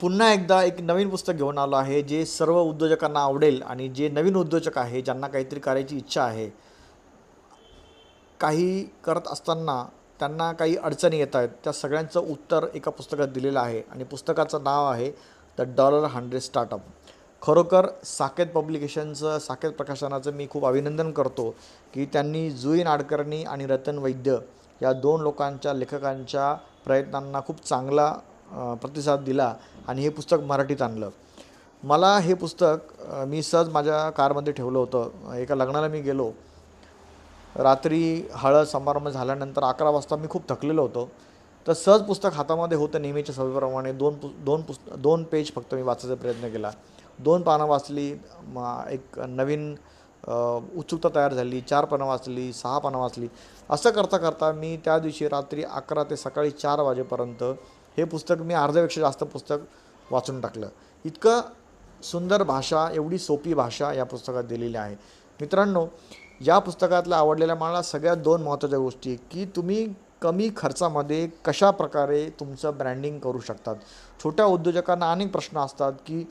पुन्हा एकदा एक नवीन पुस्तक घेऊन आलो आहे जे सर्व उद्योजकांना आवडेल आणि जे नवीन उद्योजक आहे ज्यांना काहीतरी करायची इच्छा आहे. काही करत असताना त्यांना काही अडचणी येत आहेत. त्या सगळ्यांचं उत्तर एका पुस्तकात दिलेलं आहे आणि पुस्तकाचं नाव आहे द डॉलर हंड्रेड स्टार्टअप खरोखर साकेत पब्लिकेशनचं साकेत प्रकाशनाचं मी खूप अभिनंदन करतो की त्यांनी जुई नाडकर्णी आणि रतन वैद्य या दोन लोकांच्या लेखकांच्या प्रयत्नांना खूप चांगला प्रतिसाद दिला आणि हे पुस्तक मराठीत आणलं. मला हे पुस्तक मी सहज माझ्या कारमध्ये ठेवलं होतं. एका लग्नाला मी गेलो. रात्री हळद समारंभ झाल्यानंतर अकरा वाजता मी खूप थकलेलो होतो. तर सहज पुस्तक हातामध्ये होतं नेहमीच्या सवयीप्रमाणे. दोन पु दोन पुस्त दोन पेज फक्त मी वाचायचा प्रयत्न केला. दोन पानं वाचली एक नवीन उत्सुकता तयार झाली चार पानं वाचली सहा पानं वाचली. असं करता करता मी त्या दिवशी रात्री अकरा ते सकाळी चार वाजेपर्यंत हे पुस्तक मी अर्ध्यापेक्षा जास्त पुस्तक वाचून टाकलं. इतकं सुंदर भाषा एवढी सोपी भाषा या पुस्तकात दिलेली आहे. मित्रांनो या पुस्तकातल्या आवडलेल्या मला सगळ्यात दोन महत्त्वाच्या गोष्टी की तुम्ही कमी खर्चामध्ये कशा प्रकारे तुमचं ब्रँडिंग करू शकतात. छोट्या उद्योजकांना अनेक प्रश्न असतात की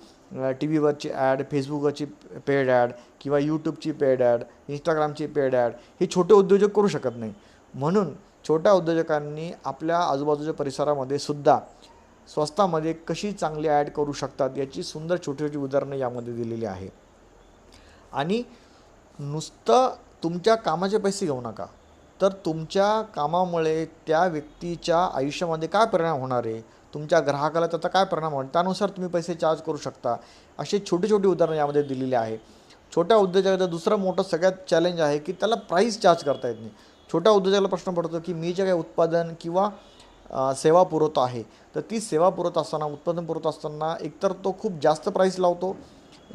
टी व्हीवरची ॲड फेसबुकवरची पेड ॲड किंवा यूट्यूबची पेड ॲड इंस्टाग्रामची पेड ॲड हे छोटे उद्योजक करू शकत नाही. म्हणून छोट्या उद्योजकांनी आपल्या आजूबाजूच्या परिसरामध्ये सुद्धा स्वस्तामध्ये कशी चांगली ॲड करू शकतात याची सुंदर छोटी छोटी उदाहरणं यामध्ये दिलेली आहे. आणि नुसतं तुमच्या कामाचे पैसे घेऊ नका तर तुमच्या कामामुळे त्या व्यक्तीच्या आयुष्यामध्ये काय परिणाम होणार आहे? तुमच्या ग्राहकाला त्याचा काय परिणाम होणार त्यानुसार तुम्ही पैसे चार्ज करू शकता अशी छोटी छोटी उदाहरणं यामध्ये दिलेली आहे. छोट्या उद्योजकाचं दुसरं मोठं सगळ्यात चॅलेंज आहे की त्याला प्राईस चार्ज करता येत नाही. छोट्या उद्योजकाला प्रश्न पडतो की मी जे काही उत्पादन किंवा सेवा पुरवतो आहे तर ती सेवा पुरवत असताना उत्पादन पुरवत असताना एकतर तो खूप जास्त प्राईस लावतो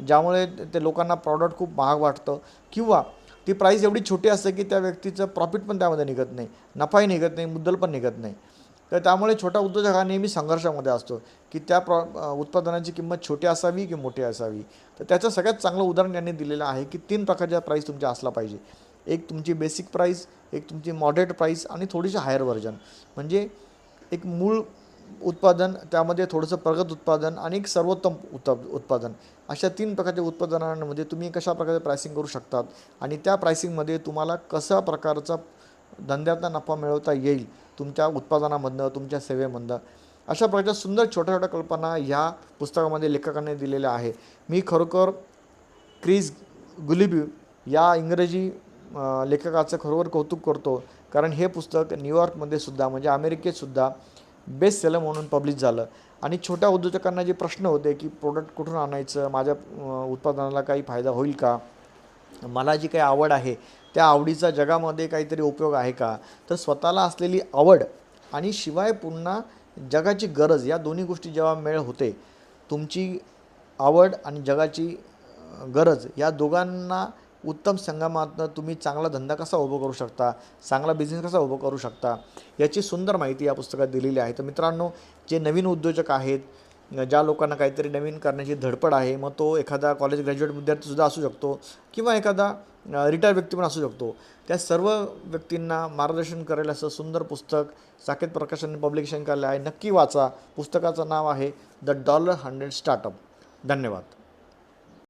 ज्यामुळे ते लोकांना प्रॉडक्ट खूप महाग वाटतं किंवा ती प्राईस एवढी छोटी असते की त्या व्यक्तीचं प्रॉफिट पण त्यामध्ये निघत नाही नफाही निघत नाही मुद्दल पण निघत नाही. तर त्यामुळे छोटा उद्योजक हा नेहमी संघर्षामध्ये असतो की त्या प्रॉ उत्पादनाची किंमत छोटी असावी की मोठी असावी? तर त्याचं सगळ्यात चांगलं उदाहरण यांनी दिलेलं आहे की तीन प्रकारच्या प्राईस तुमच्या असला पाहिजे. एक तुमची बेसिक प्राईस एक तुमची मॉडरेट प्राईस आणि थोडीशी हायर व्हर्जन म्हणजे एक मूळ उत्पादन त्यामध्ये थोडंसं प्रगत उत्पादन आणि एक सर्वोत्तम उत उत्पादन. अशा तीन प्रकारच्या उत्पादनांमध्ये तुम्ही कशा प्रकारे प्रायसिंग करू शकतात आणि त्या प्रायसिंगमध्ये तुम्हाला कशा प्रकारचा धंद्यातला नफा मिळवता येईल तुमच्या उत्पादनामधनं तुमच्या सेवेमधनं. अशा प्रकारच्या सुंदर छोट्या छोट्या कल्पना ह्या पुस्तकामध्ये लेखकाने दिलेल्या आहे. मी खरोखर क्रिस गुलिबी या इंग्रजी लेखकाचं खरोखर कौतुक करतो. कारण हे पुस्तक न्यूयॉर्कमध्ये सुद्धा म्हणजे अमेरिकेतसुद्धा बेस्ट सेलर म्हणून पब्लिश झालं. आणि छोट्या उद्योजकांना जे प्रश्न होते की प्रोडक्ट कुठून आणायचं माझ्या उत्पादनाला काही फायदा होईल का? मला जी काही आवड आहे त्या आवडीचा जगामध्ये काहीतरी उपयोग आहे का? तर स्वतःला असलेली आवड आणि शिवाय पुन्हा जगाची गरज या दोन्ही गोष्टी जेव्हा मेळ होते तुमची आवड आणि जगाची गरज या दोघांना उत्तम संगमातनं तुम्ही चांगला धंदा कसा उभा करू शकता चांगला बिझनेस कसा उभा करू शकता याची सुंदर माहिती या पुस्तकात दिलेली आहे. तर मित्रांनो जे नवीन उद्योजक आहेत ज्या लोकांना काहीतरी नवीन करण्याची धडपड आहे मग तो एखादा कॉलेज ग्रॅज्युएट विद्यार्थीसुद्धा असू शकतो किंवा एखादा रिटायर व्यक्ती पण असू शकतो. त्या सर्व व्यक्तींना मार्गदर्शन करेल असं सुंदर पुस्तक साकेत प्रकाशनने पब्लिकेशन केलं आहे. नक्की वाचा. पुस्तकाचं नाव आहे द डॉलर हंड्रेड स्टार्टअप धन्यवाद.